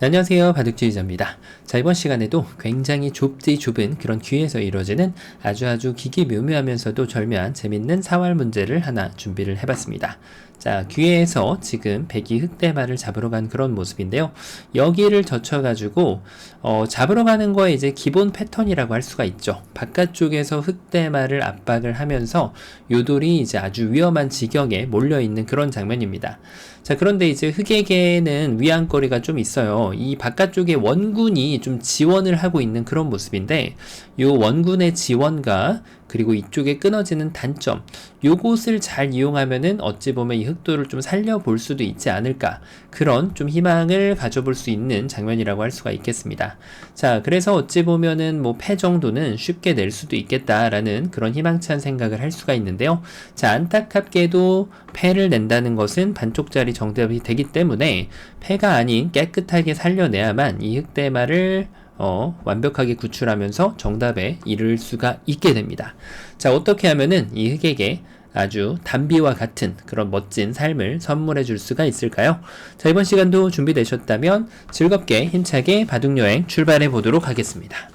네, 안녕하세요. 바둑지휘자입니다. 자 이번 시간에도 굉장히 좁디 좁은 그런 귀에서 이루어지는 아주 아주 기기 묘묘하면서도 절묘한 재밌는 사활 문제를 하나 준비를 해봤습니다. 자 귀에서 지금 백이 흑대마를 잡으러 간 그런 모습인데요. 여기를 젖혀 가지고 어, 잡으러 가는 거에 이제 기본 패턴이라고 할 수가 있죠. 바깥쪽에서 흑대마를 압박을 하면서 요돌이 이제 아주 위험한 지경에 몰려 있는 그런 장면입니다 자 그런데 이제 흑에게는 위안거리가 좀 있어요. 이 바깥쪽에 원군이 좀 지원을 하고 있는 그런 모습인데 이 원군의 지원과 그리고 이쪽에 끊어지는 단점. 요것을 잘 이용하면은 어찌 보면 이 흑도를 좀 살려볼 수도 있지 않을까. 그런 좀 희망을 가져볼 수 있는 장면이라고 할 수가 있겠습니다. 자 그래서 어찌 보면은 뭐 패 정도는 쉽게 낼 수도 있겠다라는 그런 희망찬 생각을 할 수가 있는데요. 자 안타깝게도 패를 낸다는 것은 반쪽짜리 정답이 되기 때문에 패가 아닌 깨끗하게 살려내야만 이 흑대마를 어, 완벽하게 구출하면서 정답에 이를 수가 있게 됩니다. 자, 어떻게 하면은 이 흑에게 아주 담비와 같은 그런 멋진 삶을 선물해 줄 수가 있을까요? 자, 이번 시간도 준비되셨다면 즐겁게 힘차게 바둑여행 출발해 보도록 하겠습니다.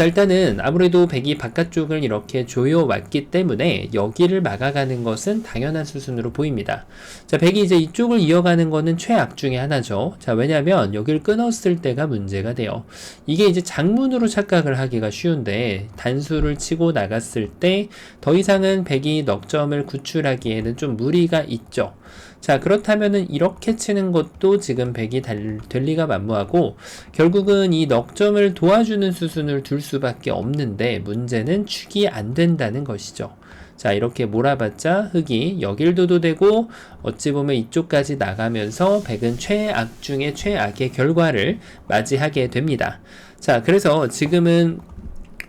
자, 일단은 아무래도 백이 바깥쪽을 이렇게 조여왔기 때문에 여기를 막아가는 것은 당연한 수순으로 보입니다. 자, 백이 이제 이쪽을 이어가는 것은 최악 중에 하나죠. 자, 왜냐면 여기를 끊었을 때가 문제가 돼요. 이게 이제 장문으로 착각을 하기가 쉬운데 단수를 치고 나갔을 때 더 이상은 백이 넉점을 구출하기에는 좀 무리가 있죠. 자, 그렇다면은 이렇게 치는 것도 지금 100이 달, 될 리가 만무하고 결국은 이 넉점을 도와주는 수순을 둘 수밖에 없는데 문제는 축이 안 된다는 것이죠. 자, 이렇게 몰아봤자 흙이 여길도도 되고 어찌 보면 이쪽까지 나가면서 백은 최악 중의 최악의 결과를 맞이하게 됩니다. 자, 그래서 지금은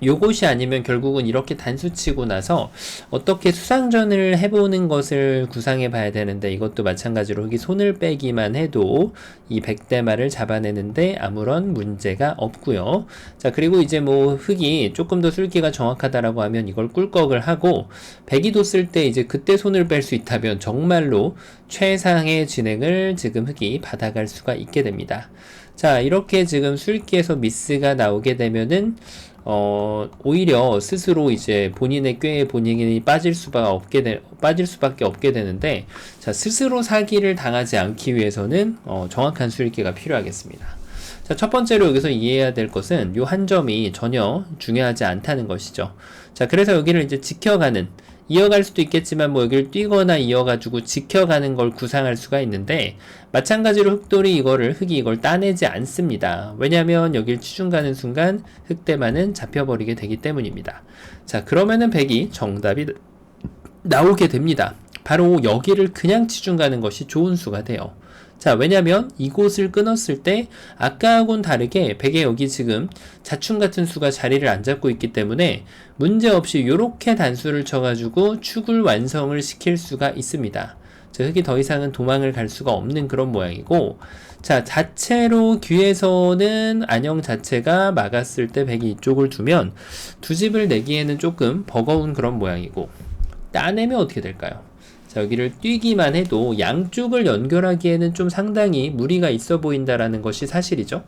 요것이 아니면 결국은 이렇게 단수 치고 나서 어떻게 수상전을 해보는 것을 구상해 봐야 되는데 이것도 마찬가지로 흑이 손을 빼기만 해도 이 백대마를 잡아내는데 아무런 문제가 없고요. 자 그리고 이제 뭐 흑이 조금 더 술기가 정확하다라고 하면 이걸 꿀꺽을 하고 백이 뒀을 때 이제 그때 손을 뺄 수 있다면 정말로 최상의 진행을 지금 흑이 받아갈 수가 있게 됩니다. 자 이렇게 지금 술기에서 미스가 나오게 되면은 어, 오히려 스스로 이제 본인의 꾀에 본인이 빠질 수밖에 없게 되, 빠질 수밖에 없게 되는데, 자, 스스로 사기를 당하지 않기 위해서는, 어, 정확한 수익기가 필요하겠습니다. 자, 첫 번째로 여기서 이해해야 될 것은 요 한 점이 전혀 중요하지 않다는 것이죠. 자, 그래서 여기를 이제 지켜가는, 이어갈 수도 있겠지만 뭐 여기를 뛰거나 이어가지고 지켜가는 걸 구상할 수가 있는데 마찬가지로 흑돌이 이거를 흑이 이걸 따내지 않습니다. 왜냐하면 여기를 치중 가는 순간 흑대만은 잡혀버리게 되기 때문입니다. 자 그러면은 백이 정답이 나오게 됩니다. 바로 여기를 그냥 치중 가는 것이 좋은 수가 돼요. 자, 왜냐면 이곳을 끊었을 때 아까하고는 다르게 백의 여기 지금 자충 같은 수가 자리를 안 잡고 있기 때문에 문제없이 이렇게 단수를 쳐가지고 축을 완성을 시킬 수가 있습니다. 자, 흑이 더 이상은 도망을 갈 수가 없는 그런 모양이고 자, 자체로 귀에서는 안형 자체가 막았을 때 백이 이쪽을 두면 두 집을 내기에는 조금 버거운 그런 모양이고 따내면 어떻게 될까요? 자, 여기를 뛰기만 해도 양쪽을 연결하기에는 좀 상당히 무리가 있어 보인다라는 것이 사실이죠.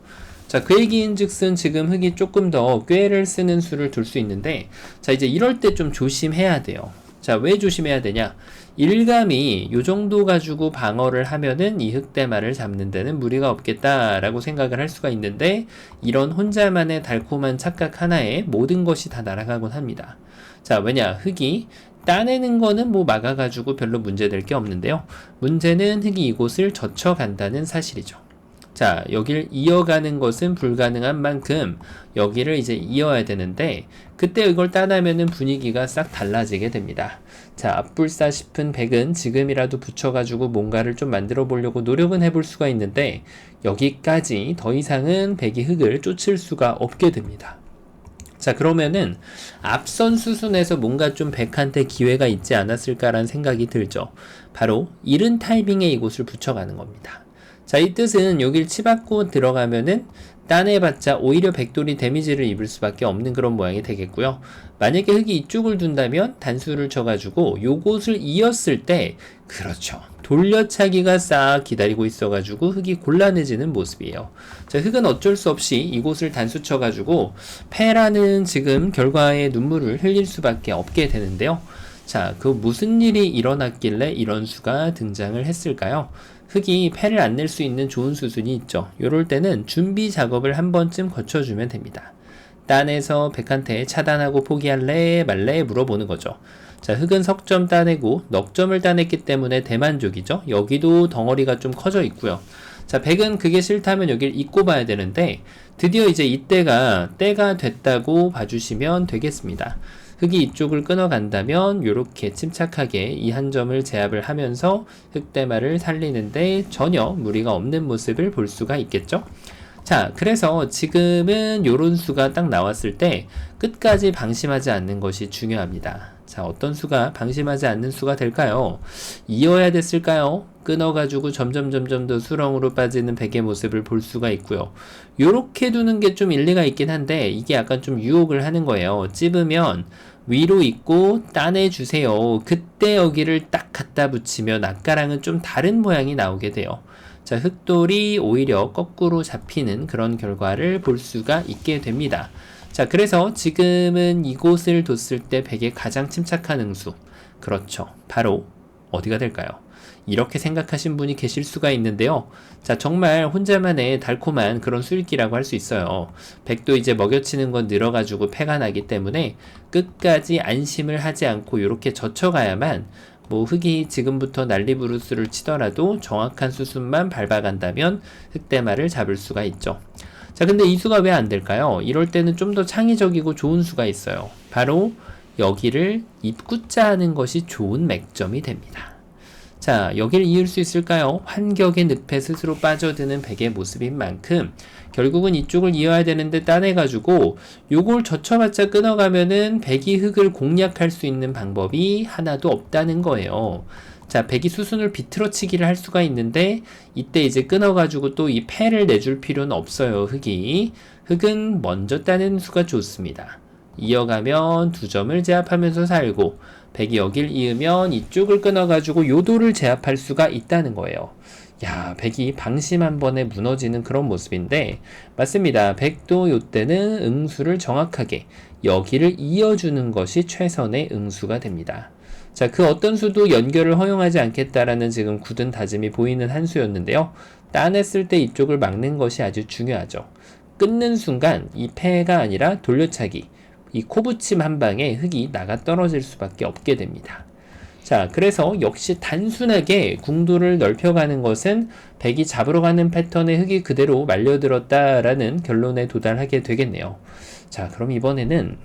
자, 그 얘기인 즉슨 지금 흙이 조금 더 꾀를 쓰는 수를 둘 수 있는데, 자, 이제 이럴 때 좀 조심해야 돼요. 자, 왜 조심해야 되냐? 일감이 요 정도 가지고 방어를 하면은 이 흑대마를 잡는 데는 무리가 없겠다라고 생각을 할 수가 있는데, 이런 혼자만의 달콤한 착각 하나에 모든 것이 다 날아가곤 합니다. 자, 왜냐? 흙이 따내는 거는 뭐 막아가지고 별로 문제될 게 없는데요. 문제는 흙이 이곳을 젖혀간다는 사실이죠. 자, 여기를 이어가는 것은 불가능한 만큼 여기를 이제 이어야 되는데 그때 이걸 따나면은 분위기가 싹 달라지게 됩니다. 자, 앞불사 싶은 백은 지금이라도 붙여가지고 뭔가를 좀 만들어 보려고 노력은 해볼 수가 있는데 여기까지 더 이상은 백이 흙을 쫓을 수가 없게 됩니다. 자, 그러면은 앞선 수순에서 뭔가 좀 백한테 기회가 있지 않았을까라는 생각이 들죠. 바로 이른 타이밍에 이곳을 붙여가는 겁니다. 자, 이 뜻은 여길 치받고 들어가면은 따내봤자 오히려 백돌이 데미지를 입을 수밖에 없는 그런 모양이 되겠고요. 만약에 흙이 이쪽을 둔다면 단수를 쳐가지고 요곳을 이었을 때 그렇죠. 돌려차기가 싹 기다리고 있어가지고 흙이 곤란해지는 모습이에요. 자, 흙은 어쩔 수 없이 이곳을 단수 쳐가지고 패라는 지금 결과에 눈물을 흘릴 수밖에 없게 되는데요. 자, 그 무슨 일이 일어났길래 이런 수가 등장을 했을까요? 흙이 패를 안 낼 수 있는 좋은 수순이 있죠. 요럴 때는 준비 작업을 한 번쯤 거쳐주면 됩니다. 딴에서 백한테 차단하고 포기할래 말래 물어보는 거죠. 자, 흙은 석점 따내고 넉점을 따냈기 때문에 대만족이죠. 여기도 덩어리가 좀 커져 있고요. 자, 백은 그게 싫다면 여길 잊고 봐야 되는데 드디어 이제 이때가 때가 됐다고 봐주시면 되겠습니다. 흙이 이쪽을 끊어간다면 이렇게 침착하게 이 한 점을 제압을 하면서 흙대마를 살리는데 전혀 무리가 없는 모습을 볼 수가 있겠죠. 자, 그래서 지금은 요런 수가 딱 나왔을 때 끝까지 방심하지 않는 것이 중요합니다. 자, 어떤 수가 방심하지 않는 수가 될까요? 이어야 됐을까요? 끊어가지고 점점 점점 더 수렁으로 빠지는 백의 모습을 볼 수가 있고요. 요렇게 두는 게 좀 일리가 있긴 한데 이게 약간 좀 유혹을 하는 거예요. 찝으면 위로 있고 따내주세요. 그때 여기를 딱 갖다 붙이면 아까랑은 좀 다른 모양이 나오게 돼요. 자, 흑돌이 오히려 거꾸로 잡히는 그런 결과를 볼 수가 있게 됩니다. 자, 그래서 지금은 이곳을 뒀을 때 백의 가장 침착한 응수. 그렇죠. 바로 어디가 될까요? 이렇게 생각하신 분이 계실 수가 있는데요. 자, 정말 혼자만의 달콤한 그런 수익기라고 할 수 있어요. 백도 이제 먹여치는 건 늘어가지고 패가 나기 때문에 끝까지 안심을 하지 않고 이렇게 젖혀가야만 뭐 흙이 지금부터 난리부르스를 치더라도 정확한 수순만 밟아간다면 흙대마를 잡을 수가 있죠. 자, 근데 이 수가 왜 안 될까요? 이럴 때는 좀 더 창의적이고 좋은 수가 있어요. 바로 여기를 입구자 하는 것이 좋은 맥점이 됩니다. 자, 여기를 이을 수 있을까요? 환격의 늪에 스스로 빠져드는 백의 모습인 만큼 결국은 이쪽을 이어야 되는데 따내가지고 요걸 젖혀봤자 끊어가면은 백이 흙을 공략할 수 있는 방법이 하나도 없다는 거예요. 자, 백이 수순을 비틀어치기를 할 수가 있는데 이때 이제 끊어가지고 또 이 패를 내줄 필요는 없어요. 흙이 흙은 먼저 따는 수가 좋습니다. 이어가면 두 점을 제압하면서 살고 백이 여길 이으면 이쪽을 끊어가지고 요도를 제압할 수가 있다는 거예요. 야, 백이 방심 한 번에 무너지는 그런 모습인데, 맞습니다. 백도 요때는 응수를 정확하게 여기를 이어주는 것이 최선의 응수가 됩니다. 자, 그 어떤 수도 연결을 허용하지 않겠다라는 지금 굳은 다짐이 보이는 한 수였는데요. 따냈을 때 이쪽을 막는 것이 아주 중요하죠. 끊는 순간 이 패가 아니라 돌려차기, 이 코붙임 한 방에 흙이 나가 떨어질 수밖에 없게 됩니다. 자, 그래서 역시 단순하게 궁도를 넓혀가는 것은 백이 잡으러 가는 패턴의 흙이 그대로 말려들었다라는 결론에 도달하게 되겠네요. 자, 그럼 이번에는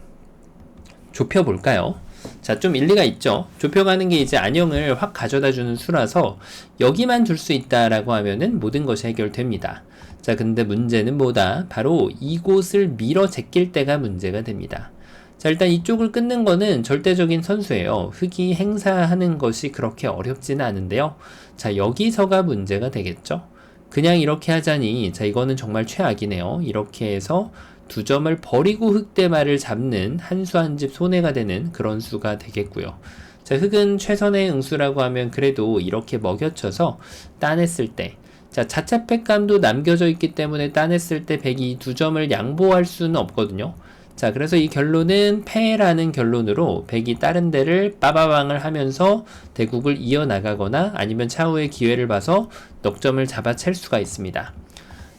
좁혀볼까요? 자, 좀 일리가 있죠. 좁혀가는 게 이제 안형을 확 가져다 주는 수라서 여기만 둘 수 있다라고 하면은 모든 것이 해결됩니다. 자, 근데 문제는 뭐다? 바로 이곳을 밀어 제낄 때가 문제가 됩니다. 자, 일단 이쪽을 끊는 거는 절대적인 선수예요. 흙이 행사하는 것이 그렇게 어렵지는 않은데요. 자, 여기서가 문제가 되겠죠. 그냥 이렇게 하자니, 자, 이거는 정말 최악이네요. 이렇게 해서 두 점을 버리고 흙대마를 잡는 한 수 한 집 손해가 되는 그런 수가 되겠고요. 자, 흙은 최선의 응수라고 하면 그래도 이렇게 먹여쳐서 따냈을 때, 자, 자차팩감도 남겨져 있기 때문에 따냈을 때 백이 두 점을 양보할 수는 없거든요. 자, 그래서 이 결론은 패라는 결론으로 백이 다른 데를 빠바방을 하면서 대국을 이어나가거나 아니면 차후에 기회를 봐서 넉점을 잡아챌 수가 있습니다.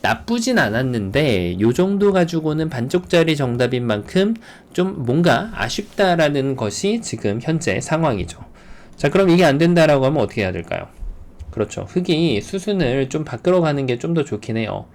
나쁘진 않았는데 요 정도 가지고는 반쪽짜리 정답인 만큼 좀 뭔가 아쉽다라는 것이 지금 현재 상황이죠. 자, 그럼 이게 안 된다라고 하면 어떻게 해야 될까요? 그렇죠. 흙이 수순을 좀 바꾸러 가는 게 좀 더 좋긴 해요.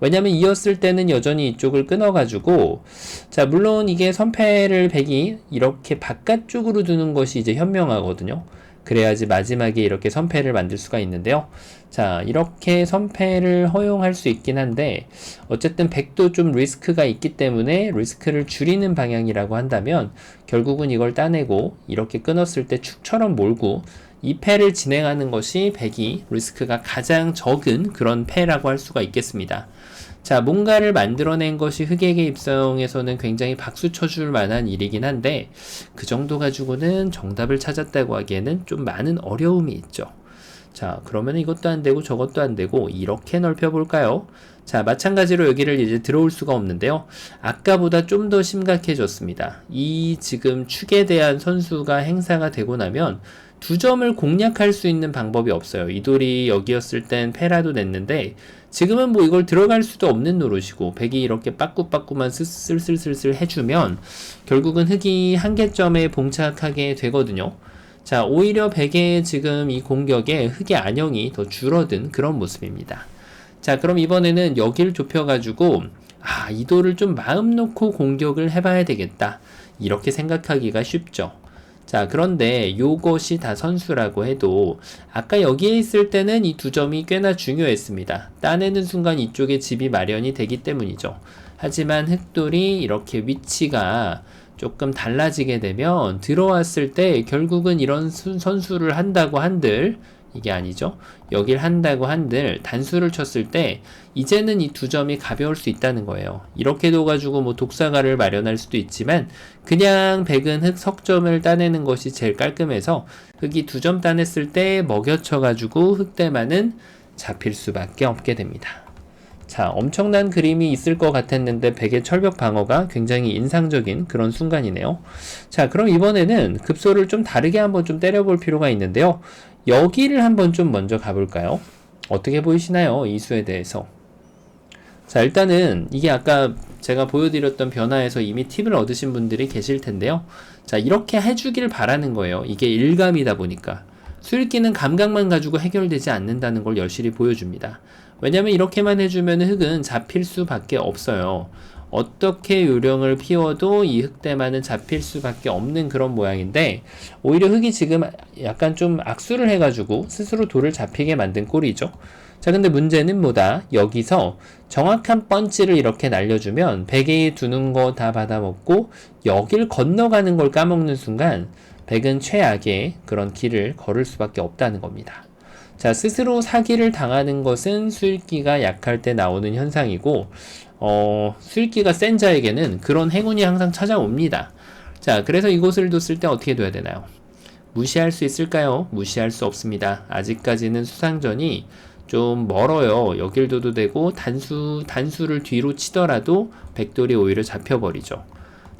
왜냐면 이었을 때는 여전히 이쪽을 끊어가지고 자 물론 이게 선패를 백이 이렇게 바깥쪽으로 두는 것이 이제 현명하거든요. 그래야지 마지막에 이렇게 선패를 만들 수가 있는데요. 자, 이렇게 선패를 허용할 수 있긴 한데, 어쨌든 백도 좀 리스크가 있기 때문에 리스크를 줄이는 방향이라고 한다면, 결국은 이걸 따내고, 이렇게 끊었을 때 축처럼 몰고, 이 패를 진행하는 것이 백이 리스크가 가장 적은 그런 패라고 할 수가 있겠습니다. 자, 뭔가를 만들어낸 것이 흑에게 입성에서는 굉장히 박수 쳐줄 만한 일이긴 한데, 그 정도 가지고는 정답을 찾았다고 하기에는 좀 많은 어려움이 있죠. 자, 그러면 이것도 안 되고 저것도 안 되고 이렇게 넓혀 볼까요? 자, 마찬가지로 여기를 이제 들어올 수가 없는데요. 아까보다 좀 더 심각해졌습니다. 이 지금 축에 대한 선수가 행사가 되고 나면 두 점을 공략할 수 있는 방법이 없어요. 이 돌이 여기였을 땐 패라도 냈는데 지금은 뭐 이걸 들어갈 수도 없는 노릇이고 백이 이렇게 빠꾸빠꾸만 슬슬슬슬 해주면 결국은 흑이 한계점에 봉착하게 되거든요. 자, 오히려 백의 지금 이 공격에 흑의 안형이 더 줄어든 그런 모습입니다. 자, 그럼 이번에는 여기를 좁혀가지고, 아, 이 돌을 좀 마음 놓고 공격을 해봐야 되겠다. 이렇게 생각하기가 쉽죠. 자, 그런데 요것이 다 선수라고 해도 아까 여기에 있을 때는 이 두 점이 꽤나 중요했습니다. 따내는 순간 이쪽에 집이 마련이 되기 때문이죠. 하지만 흑돌이 이렇게 위치가 조금 달라지게 되면 들어왔을 때 결국은 이런 선수를 한다고 한들 이게 아니죠. 여길 한다고 한들 단수를 쳤을 때 이제는 이 두 점이 가벼울 수 있다는 거예요. 이렇게 둬가지고 뭐 독사가를 마련할 수도 있지만 그냥 백은 흑 석점을 따내는 것이 제일 깔끔해서 흑이 두 점 따냈을 때 먹여쳐가지고 흑대만은 잡힐 수밖에 없게 됩니다. 자, 엄청난 그림이 있을 것 같았는데 백의 철벽 방어가 굉장히 인상적인 그런 순간이네요. 자, 그럼 이번에는 급소를 좀 다르게 한번 좀 때려볼 필요가 있는데요. 여기를 한번 좀 먼저 가볼까요? 어떻게 보이시나요? 이 수에 대해서. 자, 일단은 이게 아까 제가 보여드렸던 변화에서 이미 팁을 얻으신 분들이 계실 텐데요. 자, 이렇게 해주길 바라는 거예요. 이게 일감이다 보니까. 수일기는 감각만 가지고 해결되지 않는다는 걸 열실히 보여줍니다. 왜냐면 이렇게만 해주면 흙은 잡힐 수밖에 없어요. 어떻게 요령을 피워도 이 흑대만은 잡힐 수밖에 없는 그런 모양인데 오히려 흙이 지금 약간 좀 악수를 해가지고 스스로 돌을 잡히게 만든 꼴이죠. 자 근데 문제는 뭐다 여기서 정확한 펀치를 이렇게 날려주면 베개에 두는 거 다 받아먹고 여길 건너가는 걸 까먹는 순간 백은 최악의 그런 길을 걸을 수밖에 없다는 겁니다. 자, 스스로 사기를 당하는 것은 수일기가 약할 때 나오는 현상이고, 어, 수일기가 센 자에게는 그런 행운이 항상 찾아옵니다. 자, 그래서 이곳을 뒀을 때 어떻게 둬야 되나요? 무시할 수 있을까요? 무시할 수 없습니다. 아직까지는 수상전이 좀 멀어요. 여길 둬도 되고, 단수, 단수를 뒤로 치더라도 백돌이 오히려 잡혀버리죠.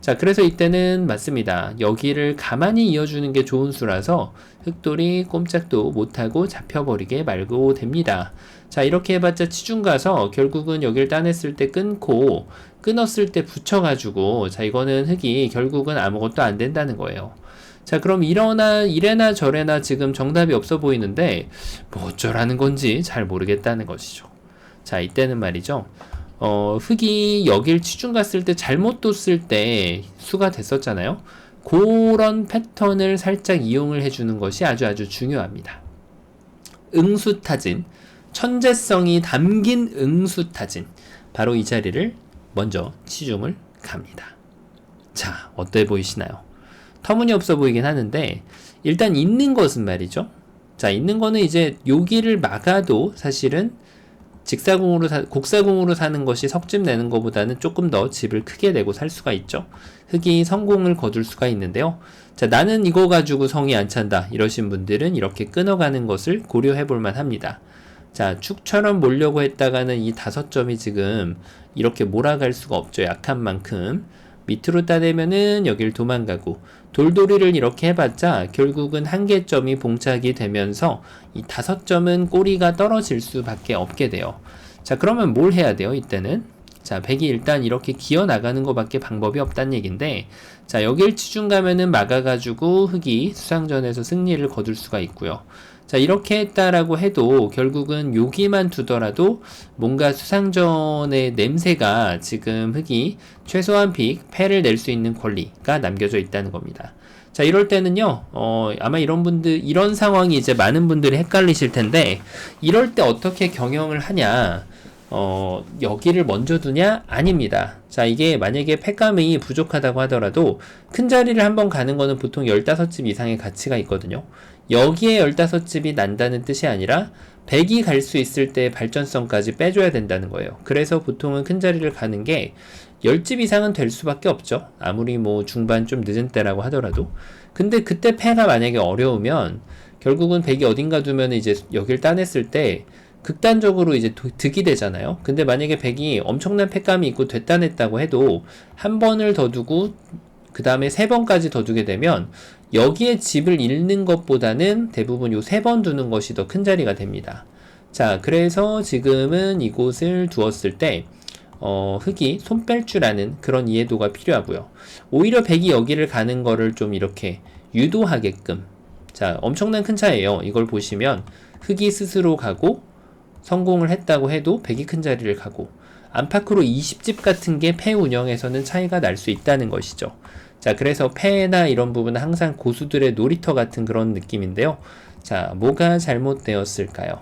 자, 그래서 이때는 맞습니다. 여기를 가만히 이어주는 게 좋은 수라서 흑돌이 꼼짝도 못하고 잡혀버리게 말고 됩니다. 자, 이렇게 해봤자 치중 가서 결국은 여기를 따냈을 때 끊고 끊었을 때 붙여가지고 자, 이거는 흑이 결국은 아무것도 안 된다는 거예요. 자, 그럼 이러나, 이래나 저래나 지금 정답이 없어 보이는데 뭐 어쩌라는 건지 잘 모르겠다는 것이죠. 자, 이때는 말이죠. 어, 흙이 여길 치중 갔을 때 잘못 뒀을 때 수가 됐었잖아요. 그런 패턴을 살짝 이용을 해주는 것이 아주 아주 중요합니다. 응수 타진, 천재성이 담긴 응수타진. 바로 이 자리를 먼저 치중을 갑니다. 자, 어때 보이시나요? 터무니없어 보이긴 하는데, 일단 있는 것은 말이죠. 자, 있는 거는 이제 여기를 막아도 사실은 직사공으로 사, 곡사공으로 사는 것이 석집 내는 것보다는 조금 더 집을 크게 내고 살 수가 있죠. 흑이 성공을 거둘 수가 있는데요. 자, 나는 이거 가지고 성이 안 찬다. 이러신 분들은 이렇게 끊어가는 것을 고려해 볼 만 합니다. 자, 축처럼 몰려고 했다가는 이 다섯 점이 지금 이렇게 몰아갈 수가 없죠. 약한 만큼. 밑으로 따내면은 여길 도망가고 돌돌이를 이렇게 해봤자 결국은 한계점이 봉착이 되면서 이 다섯 점은 꼬리가 떨어질 수밖에 없게 돼요. 자 그러면 뭘 해야 돼요 이때는? 자 백이 일단 이렇게 기어 나가는 것밖에 방법이 없다는 얘긴데 자 여길 치중 가면은 막아가지고 흑이 수상전에서 승리를 거둘 수가 있고요. 자, 이렇게 했다라고 해도 결국은 여기만 두더라도 뭔가 수상전의 냄새가 지금 흑이 최소한 픽, 패를 낼 수 있는 권리가 남겨져 있다는 겁니다. 자, 이럴 때는요, 어, 아마 이런 분들, 이런 상황이 이제 많은 분들이 헷갈리실 텐데, 이럴 때 어떻게 경영을 하냐, 어, 여기를 먼저 두냐? 아닙니다. 자, 이게 만약에 팩감이 부족하다고 하더라도 큰 자리를 한번 가는 거는 보통 15집 이상의 가치가 있거든요. 여기에 15집이 난다는 뜻이 아니라 100이 갈 수 있을 때 발전성까지 빼줘야 된다는 거예요. 그래서 보통은 큰 자리를 가는 게 10집 이상은 될 수밖에 없죠. 아무리 뭐 중반 좀 늦은 때라고 하더라도. 근데 그때 패가 만약에 어려우면 결국은 백이 어딘가 두면 이제 여길 따냈을 때 극단적으로 이제 도- 득이 되잖아요. 근데 만약에 백이 엄청난 패감이 있고 됐다 냈다고 해도 한 번을 더 두고 그 다음에 세 번까지 더 두게 되면 여기에 집을 잃는 것보다는 대부분 요 세 번 두는 것이 더 큰 자리가 됩니다. 자, 그래서 지금은 이곳을 두었을 때 어, 흙이 손뺄 줄 아는 그런 이해도가 필요하고요. 오히려 백이 여기를 가는 거를 좀 이렇게 유도하게끔 자, 엄청난 큰 차이에요. 이걸 보시면 흙이 스스로 가고 성공을 했다고 해도 백이 큰 자리를 가고 안팎으로 20집 같은 게패 운영에서는 차이가 날 수 있다는 것이죠. 자, 그래서 패나 이런 부분은 항상 고수들의 놀이터 같은 그런 느낌인데요. 자, 뭐가 잘못되었을까요?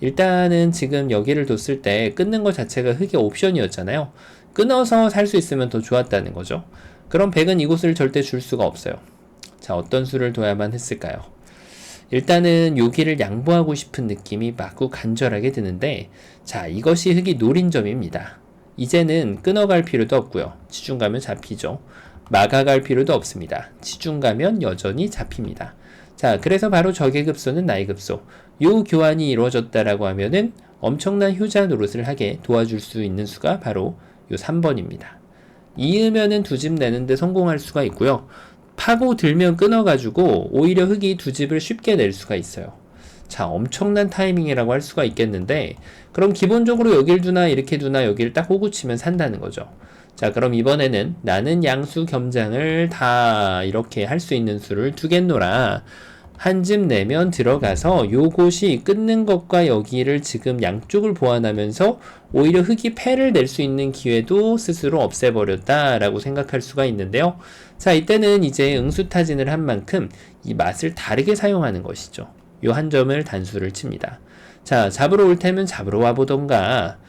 일단은 지금 여기를 뒀을 때 끊는 것 자체가 흙의 옵션이었잖아요. 끊어서 살 수 있으면 더 좋았다는 거죠. 그럼 백은 이곳을 절대 줄 수가 없어요. 자, 어떤 수를 둬야만 했을까요? 일단은 여기를 양보하고 싶은 느낌이 마구 간절하게 드는데, 자, 이것이 흙이 노린 점입니다. 이제는 끊어갈 필요도 없고요. 치중 가면 잡히죠. 막아갈 필요도 없습니다. 치중 가면 여전히 잡힙니다. 자, 그래서 바로 적의 급소는 나의 급소. 요 교환이 이루어졌다라고 하면은 엄청난 효자 노릇을 하게 도와줄 수 있는 수가 바로 요 3번입니다. 이으면은 두 집 내는데 성공할 수가 있고요. 파고 들면 끊어가지고 오히려 흙이 두 집을 쉽게 낼 수가 있어요. 자, 엄청난 타이밍이라고 할 수가 있겠는데, 그럼 기본적으로 여길 두나 이렇게 두나 여기를 딱 호구 치면 산다는 거죠. 자, 그럼 이번에는 나는 양수 겸장을 다 이렇게 할 수 있는 수를 두겠노라. 한 집 내면 들어가서 요곳이 끊는 것과 여기를 지금 양쪽을 보완하면서 오히려 흙이 패를 낼 수 있는 기회도 스스로 없애버렸다 라고 생각할 수가 있는데요. 자, 이때는 이제 응수타진을 한 만큼 이 맛을 다르게 사용하는 것이죠. 요 한 점을 단수를 칩니다. 자, 잡으러 올 테면 잡으러 와보던가, 어,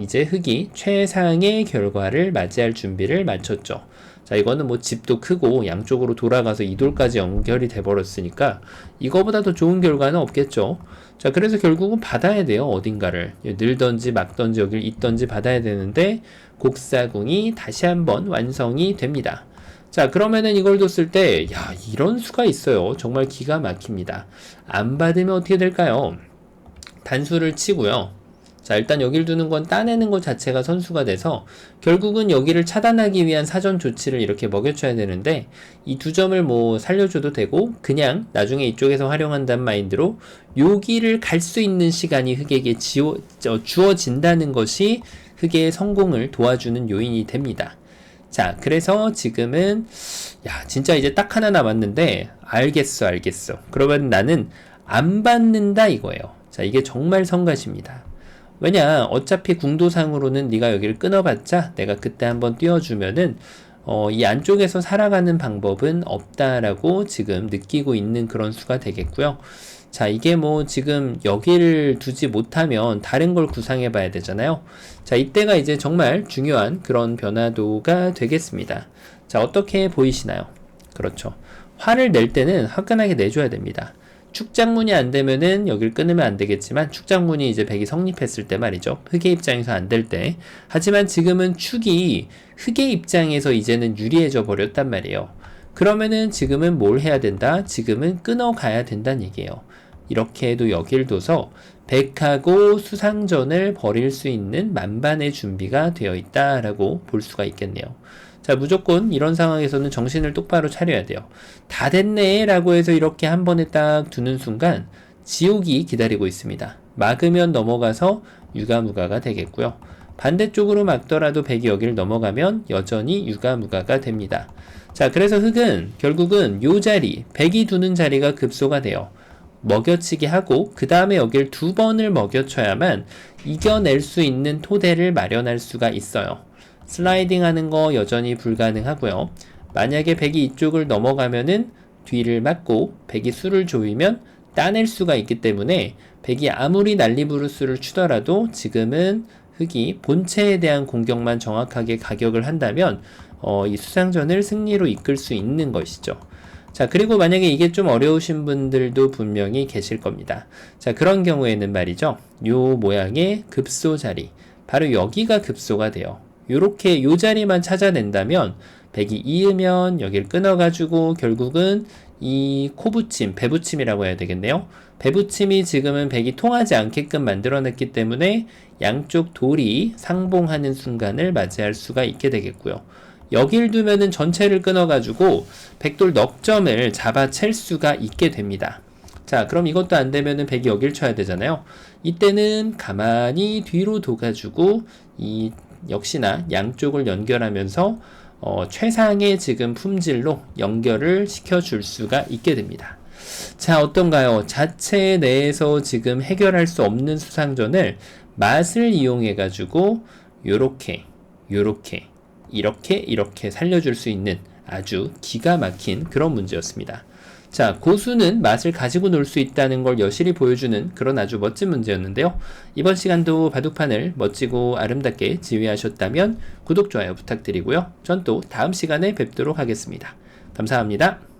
이제 흙이 최상의 결과를 맞이할 준비를 마쳤죠. 자, 이거는 뭐 집도 크고 양쪽으로 돌아가서 이돌까지 연결이 돼 버렸으니까 이거보다 더 좋은 결과는 없겠죠. 자, 그래서 결국은 받아야 돼요. 어딘가를. 늘던지 막던지 여길 있던지 받아야 되는데 곡사궁이 다시 한번 완성이 됩니다. 자, 그러면은 이걸 뒀을 때, 야, 이런 수가 있어요. 정말 기가 막힙니다. 안 받으면 어떻게 될까요? 단수를 치고요. 자, 일단 여길 두는 건 따내는 것 자체가 선수가 돼서 결국은 여기를 차단하기 위한 사전 조치를 이렇게 먹여줘야 되는데 이 두 점을 뭐 살려줘도 되고 그냥 나중에 이쪽에서 활용한다는 마인드로 여기를 갈 수 있는 시간이 흑에게 지워, 저, 주어진다는 것이 흑의 성공을 도와주는 요인이 됩니다. 자, 그래서 지금은 야, 진짜 이제 딱 하나 남았는데 알겠어, 알겠어. 그러면 나는 안 받는다 이거예요. 자, 이게 정말 성가십니다. 왜냐 어차피 궁도상으로는 네가 여기를 끊어봤자 내가 그때 한번 띄워주면은 어, 이 안쪽에서 살아가는 방법은 없다라고 지금 느끼고 있는 그런 수가 되겠고요. 자, 이게 뭐 지금 여기를 두지 못하면 다른 걸 구상해 봐야 되잖아요. 자, 이때가 이제 정말 중요한 그런 변화도가 되겠습니다. 자, 어떻게 보이시나요? 그렇죠. 화를 낼 때는 화끈하게 내줘야 됩니다. 축장문이 안 되면은 여길 끊으면 안 되겠지만 축장문이 이제 백이 성립했을 때 말이죠. 흑의 입장에서 안 될 때. 하지만 지금은 축이 흑의 입장에서 이제는 유리해져 버렸단 말이에요. 그러면은 지금은 뭘 해야 된다? 지금은 끊어가야 된다는 얘기예요. 이렇게 해도 여길 둬서 백하고 수상전을 벌일 수 있는 만반의 준비가 되어 있다라고 볼 수가 있겠네요. 자, 무조건 이런 상황에서는 정신을 똑바로 차려야 돼요. 다 됐네 라고 해서 이렇게 한 번에 딱 두는 순간 지옥이 기다리고 있습니다. 막으면 넘어가서 유가무가가 되겠고요. 반대쪽으로 막더라도 백이 여기를 넘어가면 여전히 유가무가가 됩니다. 자, 그래서 흑은 결국은 요 자리, 백이 두는 자리가 급소가 돼요. 먹여치기 하고 그 다음에 여길 두 번을 먹여쳐야만 이겨낼 수 있는 토대를 마련할 수가 있어요. 슬라이딩 하는 거 여전히 불가능하고요. 만약에 백이 이쪽을 넘어가면은 뒤를 맞고 백이 수를 조이면 따낼 수가 있기 때문에 백이 아무리 난리부르스를 추더라도 지금은 흑이 본체에 대한 공격만 정확하게 가격을 한다면 어, 이 수상전을 승리로 이끌 수 있는 것이죠. 자, 그리고 만약에 이게 좀 어려우신 분들도 분명히 계실 겁니다. 자, 그런 경우에는 말이죠. 요 모양의 급소 자리. 바로 여기가 급소가 돼요. 요렇게 요 자리만 찾아낸다면 백이 이으면 여기를 끊어가지고 결국은 이 코붙임, 배붙임이라고 해야 되겠네요. 배붙임이 지금은 백이 통하지 않게끔 만들어냈기 때문에 양쪽 돌이 상봉하는 순간을 맞이할 수가 있게 되겠고요. 여길 두면은 전체를 끊어가지고 백돌 넉점을 잡아챌 수가 있게 됩니다. 자, 그럼 이것도 안 되면은 백이 여길 쳐야 되잖아요. 이때는 가만히 뒤로 둬가지고 이 역시나 양쪽을 연결하면서 어, 최상의 지금 품질로 연결을 시켜줄 수가 있게 됩니다. 자, 어떤가요? 자체 내에서 지금 해결할 수 없는 수상전을 맛을 이용해 가지고 요렇게 요렇게 이렇게 이렇게 살려줄 수 있는 아주 기가 막힌 그런 문제였습니다. 자, 고수는 맛을 가지고 놀 수 있다는 걸 여실히 보여주는 그런 아주 멋진 문제였는데요. 이번 시간도 바둑판을 멋지고 아름답게 지휘하셨다면 구독, 좋아요 부탁드리고요. 전 또 다음 시간에 뵙도록 하겠습니다. 감사합니다.